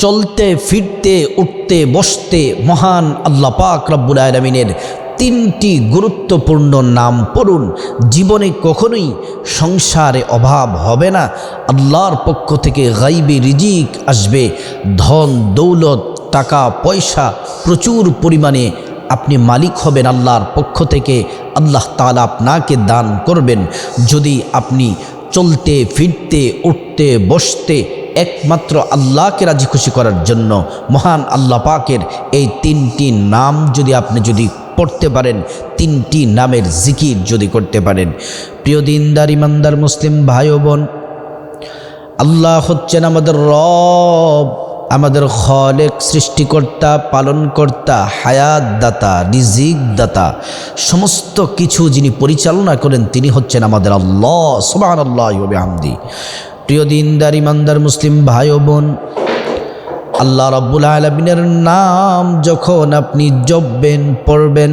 চলতে, ফিরতে, উঠতে, বসতে মহান আল্লাহ পাক রব্বুল আলমিনের তিনটি গুরুত্বপূর্ণ নাম পড়ুন। জীবনে কখনোই সংসারে অভাব হবে না। আল্লাহর পক্ষ থেকে গাইবে রিজিক আসবে। ধন, দৌলত, টাকা, পয়সা প্রচুর পরিমাণে আপনি মালিক হবেন আল্লাহর পক্ষ থেকে। আল্লাহ তালা আপনাকে দান করবেন। যদি আপনি চলতে, ফিরতে, উঠতে, বসতে একমাত্র আল্লাহকে রাজি খুশি করার জন্য মহান আল্লাহ পাকের এই তিনটি নাম যদি আপনি যদি পড়তে পারেন, তিনটি নামের জিকির যদি করতে পারেন। প্রিয় দিনদার, ইমানদার, মুসলিম ভাই বোন, আল্লাহ হচ্ছেন আমাদের রব, আমাদের খলেক, সৃষ্টিকর্তা, পালনকর্তা হায়াত দাতা রিজিক দাতা সমস্ত কিছু যিনি পরিচালনা করেন, তিনি হচ্ছেন আমাদের আল্লাহ সোবান আল্লাহ আমদি প্রিয় দিনদার ইমানদার মুসলিম ভাই ও বোন আল্লাহ রব্বুল আলমিনের নাম যখন আপনি জপবেন পড়বেন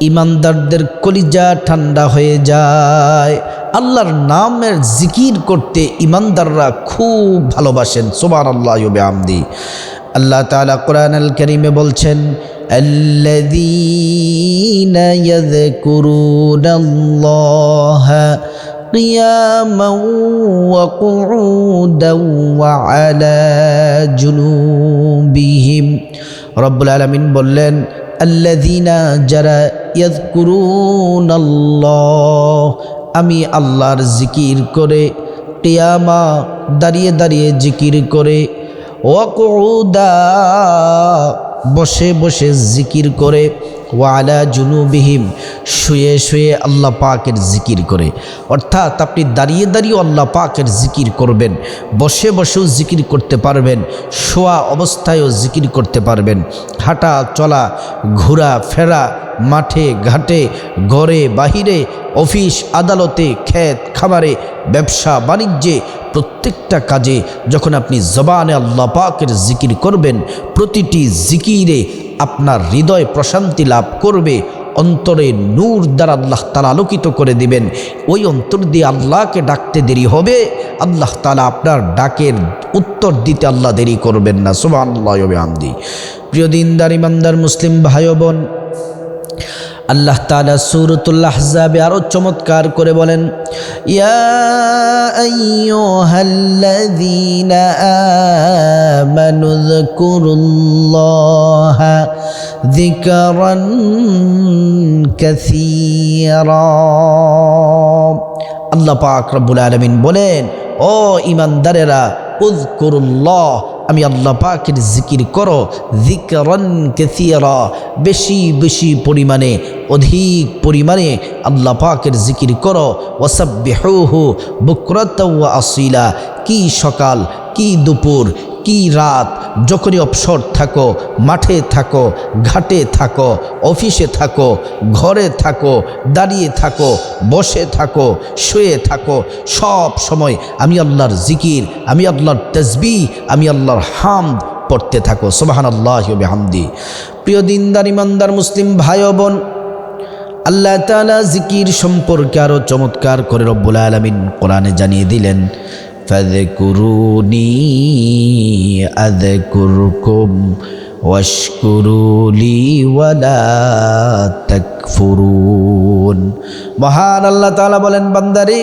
ইমানদারদের কলিজা ঠান্ডা হয়ে যায় আল্লাহর নামের জিকির করতে ইমানদাররা খুব ভালোবাসেন সোবার আল্লাহ আমদি আল্লাহ তালা কোরআন আল করিমে বলছেন الذين يذكرون الله قياما وقعودا وعلى جنوبهم رب العالمين বললেন আল্লাযীনা যারা ইয়াযকুরুন আল্লাহ আমি আল্লাহর জিকির করে কিয়ামা দাঁড়িয়ে দাঁড়িয়ে জিকির করে ওয়াকুদা বসে বসে জিকির করে ওয়ালা জুনুবিহিম, শুয়ে শুয়ে আল্লাহ পাকের জিকির করে। অর্থাৎ আপনি দাঁড়িয়ে দাঁড়িয়ে আল্লাহ পাকের জিকির করবেন, বসে বসেও জিকির করতে পারবেন, শোয়া অবস্থায়ও জিকির করতে পারবেন। হাঁটা, চলা, ঘোরা, ফেরা, মাঠে, ঘাটে, ঘরে, বাহিরে, অফিস, আদালতে, ক্ষেত, খামারে, ব্যবসা, বাণিজ্যে, প্রত্যেকটা কাজে যখন আপনি জবানে আল্লাহ পাকের জিকির করবেন, প্রতিটি জিকিরে আপনার হৃদয় প্রশান্তি লাভ করবে। অন্তরে নূর দ্বারা আল্লাহ তালা আলোকিত করে দিবেন। ওই অন্তর দিয়ে আল্লাহকে ডাকতে দেরি হবে। আল্লাহ তালা আপনার ডাকের উত্তর দিতে আল্লাহ দেরি করবেন না। সুবাহ আল্লাহ আমদি প্রিয় দিনদার, ইমানদার, মুসলিম ভাই বোন আল্লাহ তালা সুরতুল্লাহ যাবে আরও চমৎকার করে বলেন যিকরান কাসীরা। আল্লাহ পাক রব্বুল আলামিন বলেন, ও ইমানদারেরা উযকুরুল্লাহ, আমি আল্লাহ পাকের জিকির করো জিকরন কেসিয়রা বেশি বেশি পরিমাণে, অধিক পরিমাণে আল্লাহ পাকের জিকির করো ওসব্বিহু বুকরত আসিলা, কি সকাল, কি দুপুর কি রাত? যখনই অবসর থাকো, মাঠে থাকো, ঘাটে থাকো, অফিসে থাকো, ঘরে থাকো, দাঁড়িয়ে থাকো, বসে থাকো, শুয়ে থাকো, সব সময় আমি আল্লাহর জিকির, আমি আল্লাহর তসবি, আমি আল্লাহর হাম পড়তে থাকো। সোবাহান আল্লাহ হামদি প্রিয় দিনদার, ইমানদার মুসলিম ভাই বোন, আল্লাহ তালা জিকির সম্পর্কে আরও চমৎকার করে রব্বুল আলমিন কোরআনে জানিয়ে দিলেন فاذكروني أذكركم واشكروا لي ولا تكفرون মহান আল্লাহ তাআলা বলেন বান্দারে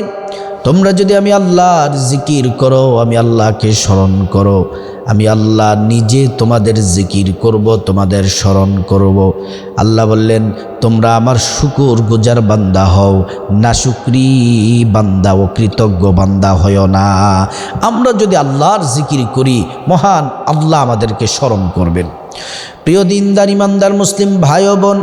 তোমরা যদি আমি আল্লাহর জিকির করো, আমি আল্লাহকে স্মরণ করো, আমি আল্লাহ নিজে তোমাদের জিকির করব, তোমাদের স্মরণ করব। আল্লাহ বললেন, তোমরা আমার শুকুর গুজার বান্দা হও না শুক্রি বান্দা ও কৃতজ্ঞ বান্দা হয় না। আমরা যদি আল্লাহর জিকির করি, মহান আল্লাহ আমাদেরকে স্মরণ করবেন। প্রিয় দিনদার, ইমানদার, মুসলিম ভাই বোন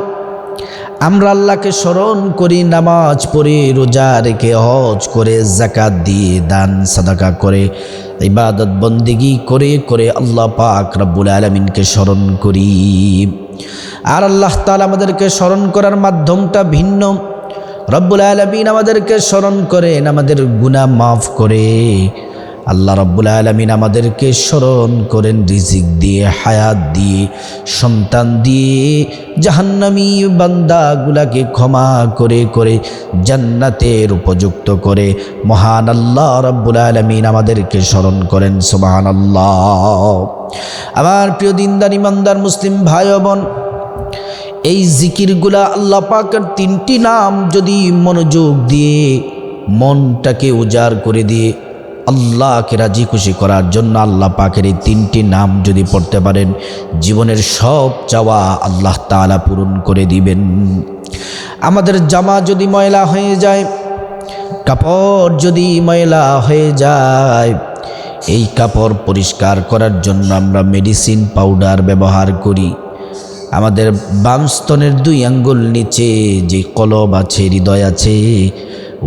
আমরা আল্লাহকে স্মরণ করি, নামাজ পড়ে, রোজা রেখে, হজ করে জাকাত দিয়ে, দান, সাদাকা করে, ইবাদত, বন্দিগি করে করে আল্লাহ পাক রব্বুল আলমিনকে স্মরণ করি। আর আল্লাহ তালা আমাদেরকে স্মরণ করার মাধ্যমটা ভিন্ন। রব্বুল আলমিন আমাদেরকে স্মরণ করেন, আমাদের গুণা মাফ করে। আল্লাহ রব্বুল আলমিন আমাদেরকে স্মরণ করেন, রিজিক দিয়ে, হায়াত দিয়ে, সন্তান দিয়ে, জাহান্নামী বান্দাগুলাকে ক্ষমা করে করে জান্নাতের উপযুক্ত করে। মহান আল্লাহ রব্বুল আলমিন আমাদেরকে স্মরণ করেন সুবাহান আল্লাহ আমার প্রিয় দিনদার, ইমানদার মুসলিম ভাই বোন এই জিকিরগুলা আল্লাহ পাকের তিনটি নাম যদি মনোযোগ দিয়ে, মনটাকে উজাড় করে দিয়ে আল্লাহকে রাজি খুশি করার জন্য আল্লাহ পাকের এই তিনটি নাম যদি পড়তে পারেন, জীবনের সব চাওয়া আল্লাহ তাআলা পূরণ করে দিবেন। আমাদের জামা যদি ময়লা হয়ে যায়, কাপড় যদি ময়লা হয়ে যায়, এই কাপড় পরিষ্কার করার জন্য আমরা মেডিসিন পাউডার ব্যবহার করি। আমাদের বামস্তনের দুই আঙ্গুল নিচে যে কলব আছে, হৃদয় আছে,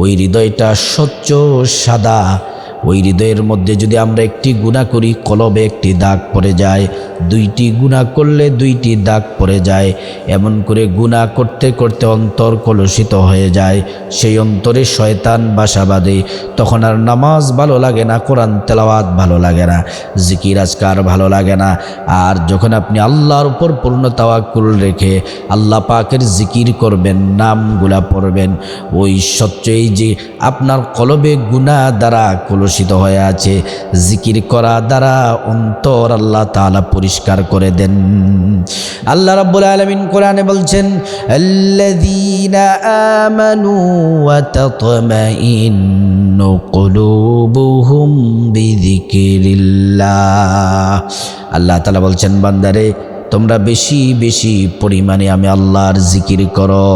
ওই হৃদয়টা স্বচ্ছ, সাদা ওই হৃদয়ের মধ্যে যদি আমরা একটি গুণা করি, কলবে একটি দাগ পড়ে যায়। দুইটি গুণা করলে দুইটি দাগ পড়ে যায়। এমন করে গুণা করতে করতে অন্তর কলুষিত হয়ে যায়। সেই অন্তরে শয়তান বাসা বাঁধে। তখন আর নামাজ ভালো লাগে না, কোরআন তেলাওয়াত ভালো লাগে না, জিকির, আজকার ভালো লাগে না। আর যখন আপনি আল্লাহর উপর পূর্ণ তাওয়াক্কুল রেখে আল্লাহ পাকের জিকির করবেন, নামগুলা পড়বেন, ওই এই যে আপনার কলবে গুণা দ্বারা কলুষিত হয়ে আছে। জিকির করা দ্বারা অন্তর আল্লাহ তাআলা পরিষ্কার করে দেন। আল্লাহ রাব্বুল আলামিন কোরআনে বলছেন আল্লাহ তালা বলছেন, বান্দারে, তোমরা বেশি বেশি পরিমাণে আমি আল্লাহর জিকির করো।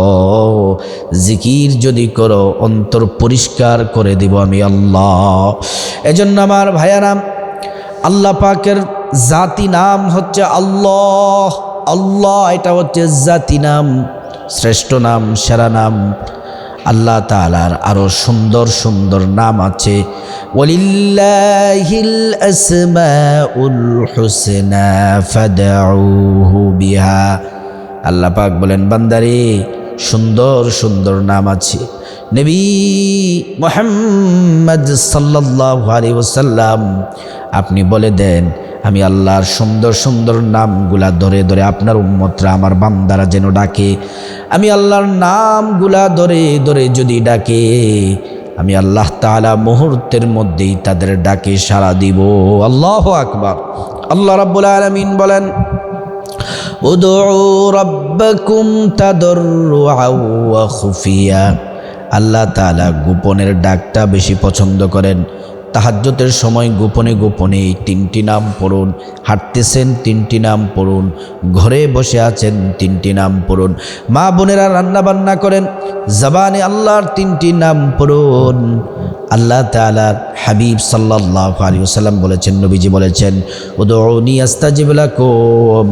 জিকির যদি করো, অন্তর পরিষ্কার করে দিব আমি আল্লাহ। এজন্য আমার ভাইয়ারাম আল্লাহ পাকের জাতি নাম হচ্ছে আল্লাহ। আল্লাহ, এটা হচ্ছে জাতি নাম, শ্রেষ্ঠ নাম, সেরা নাম। আল্লাহ তালার আরও সুন্দর সুন্দর নাম আছে। আল্লাহ পাক বলেন, বান্দারে সুন্দর সুন্দর নাম আছে। নবী মোহাম্মদ সাল্লাল্লাহু আলাইহি ওয়াসাল্লাম, আপনি বলে দেন, আমি আল্লাহর সুন্দর সুন্দর নামগুলা ধরে ধরে আপনার উম্মতরা আমার বান্দারা যেন ডাকে। আমি আল্লাহর নামগুলা ধরে ধরে যদি ডাকে, আমি আল্লাহ তাআলা মুহূর্তের মধ্যেই তাদের ডাকে সাড়া দিব। আল্লাহ আকবার। আল্লাহ রাব্বুল আলামিন বলেন তাদররুআও ওয়া খুফিয়া। আল্লাহ তাআলা গোপনের ডাকটা বেশি পছন্দ করেন। তাহাজ্যতের সময় গোপনে গোপনে এই তিনটি নাম পড়ুন, হাঁটতেছেন তিনটি নাম পড়ুন, ঘরে বসে আছেন তিনটি নাম পড়ুন, মা বোনেরা রান্না বান্না করেন, জবানে আল্লাহর তিনটি নাম পড়ুন। আল্লাহ তালার হাবিব সাল্লাহ আলী বলেছেন, নবীজি বলেছেন উদৌনি আস্তাজিবলাকুম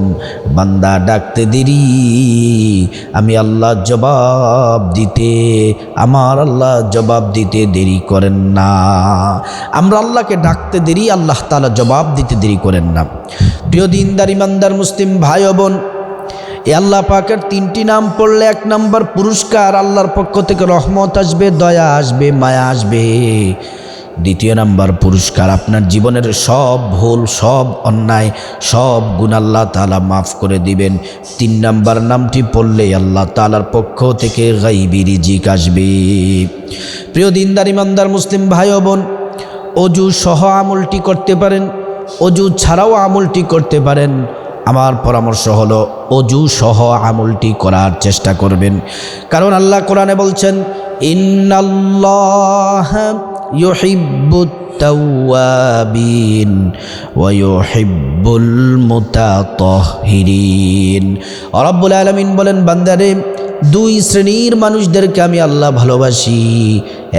বান্দা ডাকতে দেরি, আমি আল্লাহ জবাব দিতে, আমার আল্লাহ জবাব দিতে দেরি করেন না। আমরা আল্লাহকে ডাকতে দেরি, আল্লাহ তালা জবাব দিতে দেরি করেন না। প্রিয় দিনদার, ইমানদার, মুসলিম ভাই বোন এ আল্লাহ পাকের তিনটি নাম পড়লে এক নম্বর পুরস্কার, আল্লাহর পক্ষ থেকে রহমত আসবে, দয়া আসবে, মায়া আসবে। দ্বিতীয় নাম্বার পুরস্কার, আপনার জীবনের সব ভুল, সব অন্যায়, সব গুণ আল্লাহ তালা মাফ করে দিবেন। তিন নাম্বার নামটি পড়লে আল্লাহ তালার পক্ষ থেকে গাইবি রিজিক আসবে। প্রিয় দিনদার, ইমানদার মুসলিম ভাই বোন, অজু সহ আমলটি করতে পারেন, অজু ছাড়াও আমলটি করতে পারেন। আমার পরামর্শ হলো, অজু সহ আমলটি করার চেষ্টা করবেন। কারণ আল্লাহ কোরআনে বলছেন, ইন্নাল্লাহ ইউহিব্বুত বলেন, বান্দারে, দুই শ্রেণির মানুষদেরকে আমি আল্লাহ ভালোবাসি।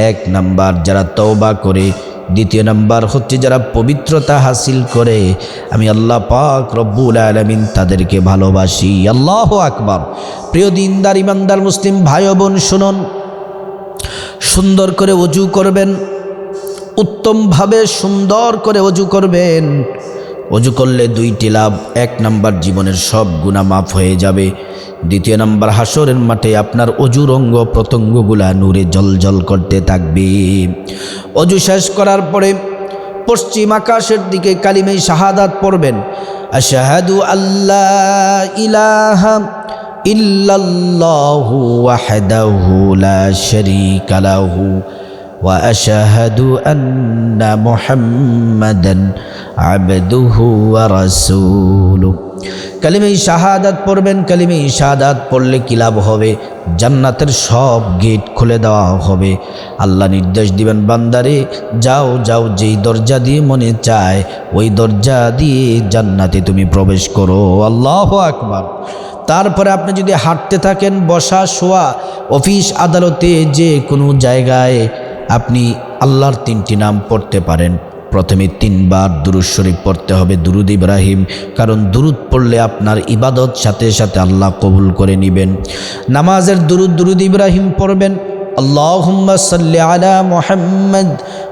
এক নাম্বার যারা তওবা করে দ্বিতীয় নাম্বার হচ্ছে যারা পবিত্রতা হাসিল করে, আমি আল্লাহ পাক রব্বুল আলমিন তাদেরকে ভালোবাসি। আল্লাহ আকবার। প্রিয় দিনদার, ইমানদার মুসলিম, ভাই বোন, শুনুন। সুন্দর করে অজু করবেন, উত্তমভাবে সুন্দর করে অজু করবেন। অজু করলে দুইটি লাভ, এক নাম্বার জীবনের সব গুণা মাফ হয়ে যাবে। দ্বিতীয় নম্বর হাসরের মাঠে আপনার অজুর অঙ্গ প্রত্যঙ্গগুলা নূরে জল জল করতে থাকবে। অজু শেষ করার পরে পশ্চিম আকাশের দিকে কালিমে শাহাদাত পড়বেন, আশাহাদু আল্লাহ ইলাহা ইল্লাল্লাহু ওয়াহদাহু লা শারীকা ওয়া আশহাদু আন্না মুহাম্মাদান আবেদুহু ওয়া কালিমে শাহাদাত পড়বেন কালিমে শাহাদাত পড়লে কি লাভ হবে? জান্নাতের সব গেট খুলে দেওয়া হবে। আল্লাহ নির্দেশ দিবেন, বান্দারে, যাও যাও, যেই দরজা দিয়ে মনে চায়, ওই দরজা দিয়ে জান্নাতে তুমি প্রবেশ করো। আল্লাহ আকবার। তারপরে আপনি যদি হাঁটতে থাকেন, বসা, শোয়া, অফিস, আদালতে, যে কোনো জায়গায় আপনি আল্লাহর তিনটি নাম পড়তে পারেন। প্রথমে তিনবার দুরুদ শরীফ পড়তে হবে, দুরুদ ইব্রাহিম, কারণ দুরুদ পড়লে আপনার ইবাদত সাথে সাথে আল্লাহ কবুল করে নেবেন। নামাজের দুরুদ দুরুদ ইব্রাহিম পড়বেন। আল্লাহ সাল্লি আলা মোহাম্মদ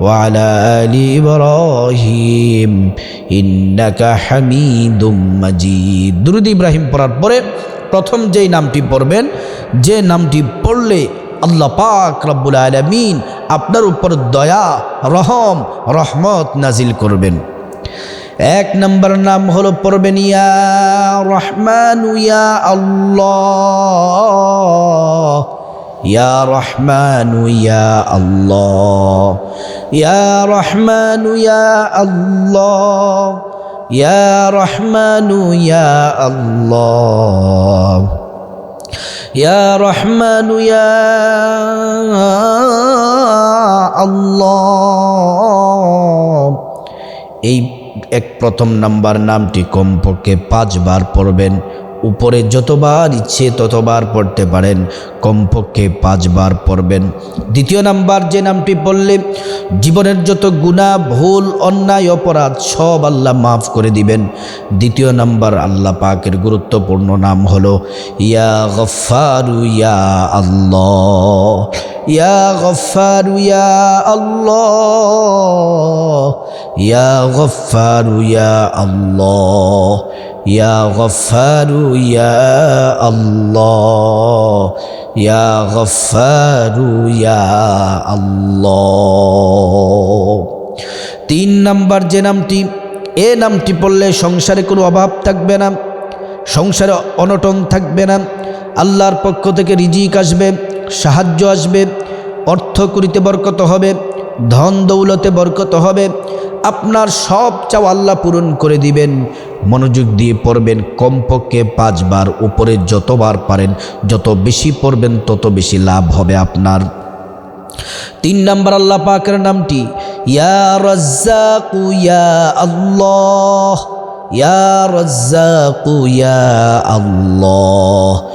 وعلى آل إبراهيم إنك حميد مجيد درود ইব্রাহিম পড়ার পরে প্রথম যেই নামটি পড়বেন যে নামটি পড়লে আল্লাহ পাক রব্বুল আলমিন আপনার উপর দয়া রহম রহমত নাজিল করবেন এক নম্বর নাম হলো পড়বেন ইয়া রহমান ইয়া আল্লাহ ইয়া রহমান আল্লাহ। ইয়া রহমান আল্লাহ। ইয়া রহমান ইয়া ইয়া রহমান ইয়া এই এক প্রথম নাম্বার নামটি কমপক্ষে পাঁচবার পড়বেন। উপরে যতবার ইচ্ছে ততবার পড়তে পারেন। কমপক্ষে পাঁচবার পড়বেন। দ্বিতীয় নাম্বার যে নামটি পড়লে, জীবনের যত গুণা, ভুল, অন্যায়, অপরাধ, সব আল্লাহ মাফ করে দিবেন। দ্বিতীয় নাম্বার আল্লাহ পাকের গুরুত্বপূর্ণ নাম হলো, ইয়া গফারু ইয়া আল্লাহ। ইয়া গফারু ইয়া আল্লাহ। ইয়া গফারু ইয়া আল্লাহ। ইয়া গফারু ইয়া আল্লাহ। ইয়া গফারু ইয়া আল্লাহ। তিন নাম্বার যে নামটি, এ নামটি পড়লে সংসারে কোনো অভাব থাকবে না, সংসারে অনটন থাকবে না, আল্লাহর পক্ষ থেকে রিজিক আসবে, সাহায্য আসবে, অর্থ করিতে বরকত হবে, ধন দৌলতে বরকত হবে, আপনার সব চাও আল্লাহ পূরণ করে দিবেন। মনোযোগ দিয়ে পড়বেন, কমপক্ষে পাঁচবার, উপরে যতবার পারেন, যত বেশি পড়বেন, তত বেশি লাভ হবে আপনার। তিন নাম্বার আল্লাহ পাকের নামটি, ইয়া রাজ্জাকু, ইয়া আল্লাহ, ইয়া রাজ্জাকু, ইয়া আল্লাহ।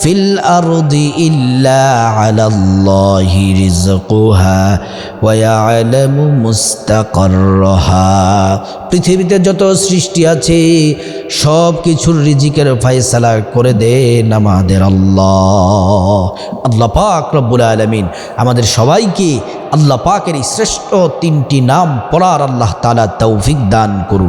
ফিল আরদি ইল্লা আলাল্লাহি রিজকুহা ওয়া ইয়ালামু মুস্তাকাররাহা। পৃথিবীতে যত সৃষ্টি আছে সব কিছুর রিজিকের ফয়সালা করে দেন আমাদের আল্লাহ। আল্লাহ পাক রব্বুল আলামিন আমাদের সবাইকে আল্লাহ পাকের এই শ্রেষ্ঠ তিনটি নাম পড়ার আল্লাহ তাআলা তৌফিক দান করুন।